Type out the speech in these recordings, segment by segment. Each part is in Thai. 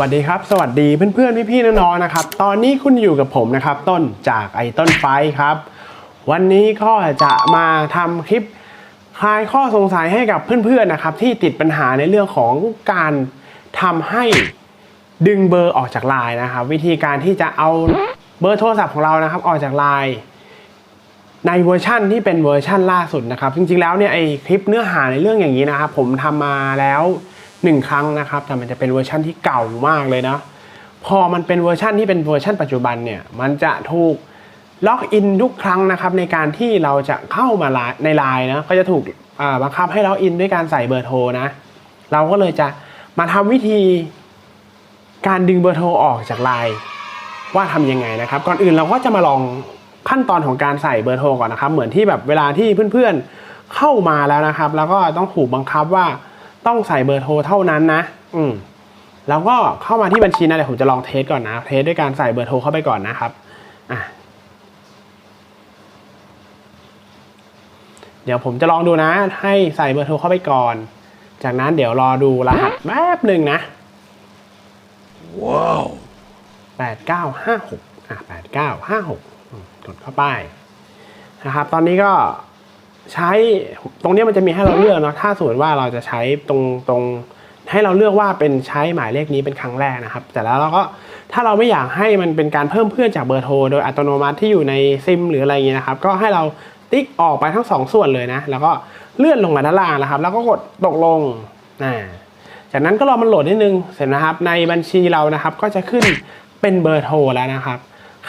วัสดีครับ สวัสดีเพื่อนๆพี่ๆน้องๆนะครับ ตอนนี้คุณอยู่กับผมนะครับ ต้นจากไอต้นไฟครับ วันนี้ก็จะมาทำคลิปคลายข้อสงสัยให้กับเพื่อนๆนะครับ ที่ติดปัญหาในเรื่องของการทำให้ดึงเบอร์ออกจากไลน์นะครับ วิธีการที่จะเอาเบอร์โทรศัพท์ของเรานะครับ ออกจากไลน์ในเวอร์ชั่นที่เป็นเวอร์ชั่นล่าสุดนะครับ จริงๆแล้วเนี่ยไอคลิปเนื้อหาในเรื่องอย่างนี้นะครับ ผมทำมาแล้ว หนึ่งครั้งนะครับ แต่มันจะเป็นเวอร์ชั่นที่เก่ามากเลยนะ พอมันเป็นเวอร์ชั่นที่เป็นเวอร์ชั่นปัจจุบันเนี่ย มันจะถูกล็อกอินทุกครั้งนะครับในการที่เราจะเข้ามาไลในไลน์นะ ก็จะถูกบังคับให้ล็อกอินด้วยการใส่เบอร์โทรนะ เราก็เลยจะมาทำวิธีการดึงเบอร์โทรออกจากไลน์ว่าทำยังไงนะครับ ก่อนอื่นเราก็จะมาลองขั้นตอนของการใส่เบอร์โทรก่อนนะครับ เหมือนที่แบบเวลาที่เพื่อนๆเข้ามาแล้วนะครับ แล้วก็ต้องถูกบังคับว่า ต้องใส่เบอร์โทรเท่านั้นนะ อืมแล้วก็เข้ามาที่บัญชีนะเดี๋ยวผมจะลองเทสก่อนนะ เทสด้วยการใส่เบอร์โทรเข้าไปก่อนนะครับอะเดี๋ยวผมจะลองดูนะ ให้ใส่เบอร์โทรเข้าไปก่อน จากนั้นเดี๋ยวรอดูรหัสแป๊บหนึ่งนะแปดเก้าห้าหกอะแปดเก้าห้าหกกดเข้าไปนะครับ ตอนนี้ก็ ใช้ตรงนี้มันจะมีให้เราเลือกเนาะถ้าสมมติว่าเราจะใช้ตรงตรงให้เราเลือกว่าเป็นใช้หมายเลขนี้เป็นครั้งแรกนะครับ แต่แล้วเราก็ถ้าเราไม่อยากให้มันเป็นการเพิ่มเพื่อนจากเบอร์โทร โดยอัตโนมัติที่อยู่ในซิมหรืออะไรอย่างเงี้ยนะครับก็ให้เราติ๊กออกไปทั้งสองส่วนเลยนะ แล้วก็เลื่อนลงมาด้านล่างนะครับ แล้วก็กดตกลงอ่าจากนั้นก็รอมันโหลดนิดนึงเสร็จนะครับ ในบัญชีเรานะครับก็จะขึ้นเป็นเบอร์โทรแล้วนะครับ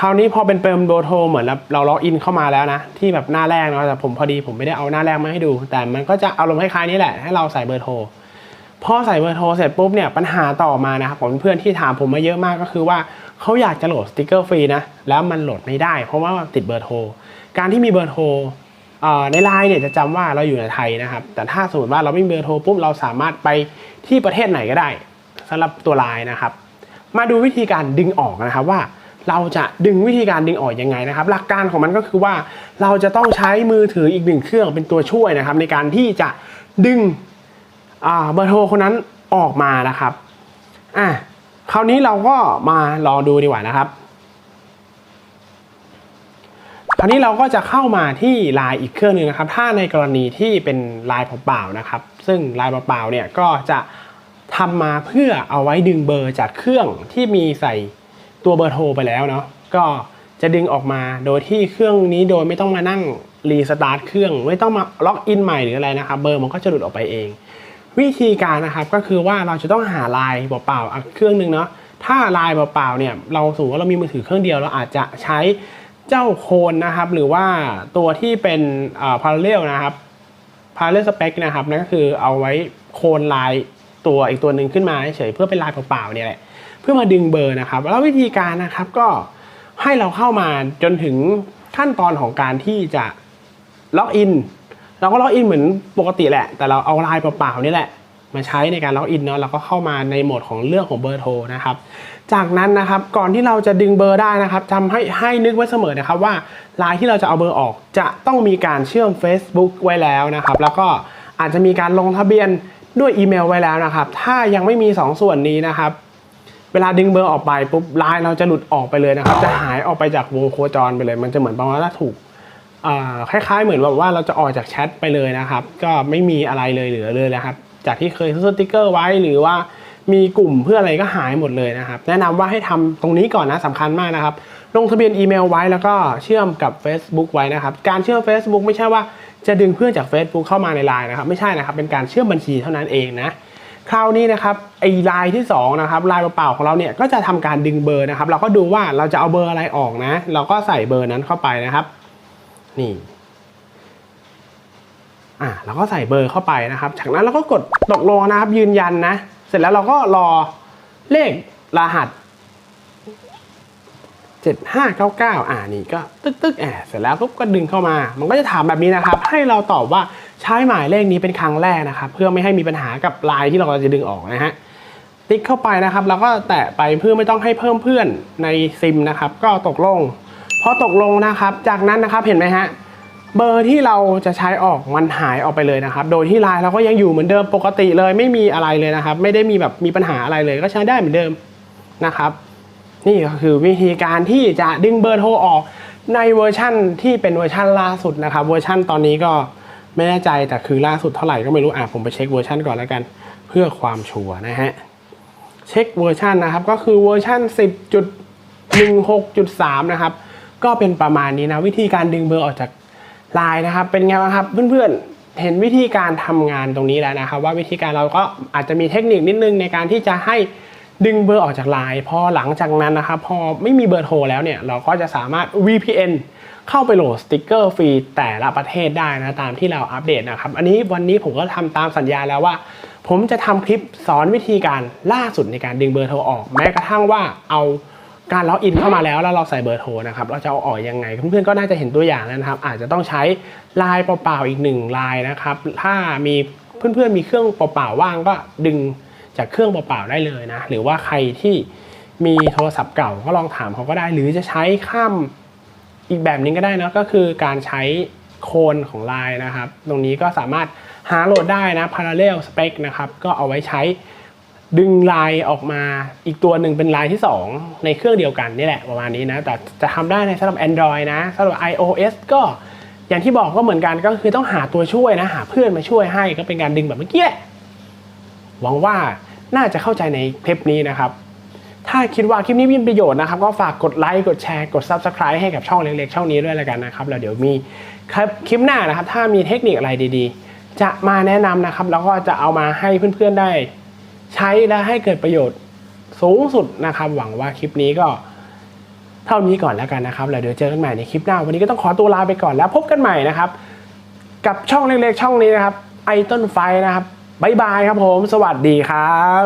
คราวนี้พอเป็นเปิมเบอร์โทรเหมือนเราล็อกอินเข้ามาแล้วนะ ที่แบบหน้าแรกเนาะแต่ผมพอดีผมไม่ได้เอาหน้าแรกมาให้ดู แต่มันก็จะอารมณ์คล้ายๆนี้แหละ ให้เราใส่เบอร์โทรพอใส่เบอร์โทรเสร็จปุ๊บเนี่ยปัญหาต่อมานะครับผมเพื่อนที่ถามผมมาเยอะมากก็คือว่าเขาอยากจะโหลดสติกเกอร์ฟรีนะแล้วมันโหลดไม่ได้ เพราะว่าติดเบอร์โทรการที่มีเบอร์โทรในไลน์เนี่ยจะจำว่าเราอยู่ในไทยนะครับแต่ถ้าสมมติว่าเราไม่มีเบอร์โทรปุ๊บเราสามารถไปที่ประเทศไหนก็ได้สำหรับตัวไลน์นะครับ มาดูวิธีการดึงออกนะครับว่า เราจะดึงวิธีการดึงออกยังไงนะครับ หลักการของมันก็คือว่าเราจะต้องใช้มือถืออีกหนึ่งเครื่องเป็นตัวช่วยนะครับ ในการที่จะดึงเบอร์โทรคนนั้นออกมานะครับอะคราวนี้เราก็มาลองดูดีกว่านะครับ คราวนี้เราก็จะเข้ามาที่ไลน์อีกเครื่องหนึ่งนะครับ ถ้าในกรณีที่เป็นไลน์เปล่าๆนะครับ ซึ่งไลน์เปล่าๆเนี่ยก็จะทำมาเพื่อเอาไว้ดึงเบอร์จากเครื่องที่มีใส่ ตัวเบอร์โทรไปแล้วเนาะก็จะดึงออกมาโดยที่เครื่องนี้โดยไม่ต้องมานั่งรีสตาร์ทเครื่อง ไม่ต้องมาล็อกอินใหม่หรืออะไรนะครับเบอร์มันก็จะหลุดออกไปเอง วิธีการนะครับก็คือว่าเราจะต้องหาลน์เปล่าๆเครื่องหนึ่งเนาะถ้าลน์เปล่าๆเนี่ยเราสมมติว่าเรามีมือถือเครื่องเดียวเราอาจจะใช้เจ้าโคนนะครับหรือว่าตัวที่เป็นอ่า parallel นะครับ parallel spec นะครับนั่นก็คือเอาไว้โคนลน์ตัวอีกตัวหนึ่งขึ้นมาเฉยเพื่อเป็นลน์เปล่าๆเนี่ยแหละ พื่อมาดึงเบอร์นะครับ แล้ววิธีการนะครับก็ให้เราเข้ามาจนถึงขั้นตอนของการที่จะล็อกอินเราก็ล็อกอินเหมือนปกติแหละ แต่เราเอาลน์เปล่าๆนี่แหละมาใช้ในการล็อกอินเนาะเราก็เข้ามาในโหมดของเรื่องของเบอร์โทรนะครับ จากนั้นนะครับก่อนที่เราจะดึงเบอร์ได้นะครับทำให้ให้นึกไว้เสมอนะครับว่าลน์ที่เราจะเอาเบอร์ออก จะต้องมีการเชื่อม Facebook ไว้แล้วนะครับ แล้วก็อาจจะมีการลงทะเบียนด้วยอีเมลไว้แล้วนะครับ ถ้ายังไม่มี 2ส่วนนี้นะครับ เวลาดึงเบอร์ออกไปปุ๊บไลน์เราจะหลุดออกไปเลยนะครับ จะหายออกไปจากวงโคจรไปเลย มันจะเหมือนประมาณว่าถูกคล้ายๆ เหมือนแบบว่าเราจะออกจากแชทไปเลยนะครับ ก็ไม่มีอะไรเลยเหลือเลยนะครับ จากที่เคยซื้อสติกเกอร์ไว้หรือว่ามีกลุ่มเพื่ออะไรก็หายหมดเลยนะครับ แนะนำว่าให้ทำตรงนี้ก่อนนะสำคัญมากนะครับ ลงทะเบียนอีเมลไว้แล้วก็เชื่อมกับ Facebook ไว้นะครับ การเชื่อม Facebook ไม่ใช่ว่าจะดึงเพื่อนจาก Facebook เข้ามาในไลน์นะครับ ไม่ใช่นะครับ เป็นการเชื่อมบัญชีเท่านั้นเองนะ คราวนี้นะครับไอ้ไลน์ที่สองนะครับไลน์เปล่าของเราเนี่ยก็จะทำการดึงเบอร์นะครับ เราก็ดูว่าเราจะเอาเบอร์อะไรออกนะ เราก็ใส่เบอร์นั้นเข้าไปนะครับ นี่อะเราก็ใส่เบอร์เข้าไปนะครับ จากนั้นเราก็กดตกลงนะครับ ยืนยันนะ เสร็จแล้วเราก็รอเลขรหัส 7599 อ่านี่ก็ตึ๊กตึ๊กแอบเสร็จแล้วปุ๊บก็ดึงเข้ามา มันก็จะถามแบบนี้นะครับ ให้เราตอบว่า ใช้หมายเลขนี้เป็นครั้งแรกนะครับเพื่อไม่ให้มีปัญหากับลน์ที่เราจะดึงออกนะฮะติ๊กเข้าไปนะครับแล้วก็แตะไปเพื่อไม่ต้องให้เพิ่มเพื่อนในซิมนะครับ ก็ตกลงพอตกลงนะครับ จากนั้นนะครับเห็นไหมฮะเบอร์ที่เราจะใช้ออกมันหายออกไปเลยนะครับ โดยที่ไลน์เราก็ยังอยู่เหมือนเดิมปกติเลยไม่มีอะไรเลยนะครับ ไม่ได้มีแบบมีปัญหาอะไรเลยก็ใช้ได้เหมือนเดิมนะครับ นี่ก็คือวิธีการที่จะดึงเบอร์โทรออกในเวอร์ชั่นที่เป็นเวอร์ชั่นล่าสุดนะครับ เวอร์ชั่นตอนนี้ก็ ไม่แน่ใจแต่คือล่าสุดเท่าไหร่ก็ไม่รู้อะผมไปเช็คเวอร์ชันก่อนแล้วกัน เพื่อความชัวร์นะฮะเช็คเวอร์ชันนะครับก็คือเวอร์ชัน10.16.3 นะครับ ก็เป็นประมาณนี้นะวิธีการดึงเบอร์ออกจากไลน์นะครับ เป็นไงบ้างครับเพื่อนๆ เห็นวิธีการทำงานตรงนี้แล้วนะครับ ว่าวิธีการเราก็อาจจะมีเทคนิคนิดนึงในการที่จะให้ ดึงเบอร์ออกจากไลน์พอหลังจากนั้นนะครับพอไม่มีเบอร์โทรแล้วเนี่ยเราก็จะสามารถ VPN เข้าไปโหลดสติกเกอร์ฟรีแต่ละประเทศได้นะตามที่เราอัปเดตนะครับ อันนี้วันนี้ผมก็ทำตามสัญญาแล้วว่า ผมจะทำคลิปสอนวิธีการล่าสุดในการดึงเบอร์โทรออก แม้กระทั่งว่าเอาการล็อกอินเข้ามาแล้วแล้วเราใส่เบอร์โทรนะครับเราจะเอาออกยังไงเพื่อนๆก็น่าจะเห็นตัวอย่างนะครับ อาจจะต้องใช้ไลน์เปล่าๆอีกหนึ่งไลน์นะครับถ้ามีเพื่อนๆมีเครื่องเปล่าๆว่างก็ดึง จากเครื่องเปล่าๆได้เลยนะ หรือว่าใครที่มีโทรศัพท์เก่าก็ลองถามเขาก็ได้ หรือจะใช้ข้ามอีกแบบนึงก็ได้นะก็คือการใช้โคนของลายนะครับ ตรงนี้ก็สามารถหาโหลดได้นะ parallel spec นะครับ ก็เอาไว้ใช้ดึงลายออกมาอีกตัวหนึ่งเป็นลายที่ 2 ในเครื่องเดียวกันนี่แหละประมาณนี้นะ แต่จะทำได้ในสำหรับ Android นะสำหรับ iOS ก็อย่างที่บอกก็เหมือนกันก็คือต้องหาตัวช่วยนะ หาเพื่อนมาช่วยให้ก็เป็นการดึงแบบเมื่อกี้แหละหวังว่า น่าจะเข้าใจในคลิปนี้นะครับ ถ้าคิดว่าคลิปนี้มีประโยชน์นะครับ ก็ฝากกดไลค์กดแชร์กด Subscribe ให้กับช่องเล็กๆ ช่องนี้ด้วยแล้วกันนะครับแล้วเดี๋ยวมีคลิปคลิปหน้านะครับ ถ้ามีเทคนิคอะไรดีๆ จะมาแนะนำนะครับ แล้วก็จะเอามาให้เพื่อนๆได้ ใช้และให้เกิดประโยชน์สูงสุดนะครับ หวังว่าคลิปนี้ก็เท่านี้ก่อนแล้วกันนะครับแล้วเดี๋ยวเจอกันใหม่ในคลิปหน้า วันนี้ก็ต้องขอตัวลาไปก่อนแล้วพบกันใหม่นะครับ กับช่องเล็กๆ ช่องนี้นะครับไอต้นไฟนะครับ บ๊ายบายครับผม สวัสดีครับ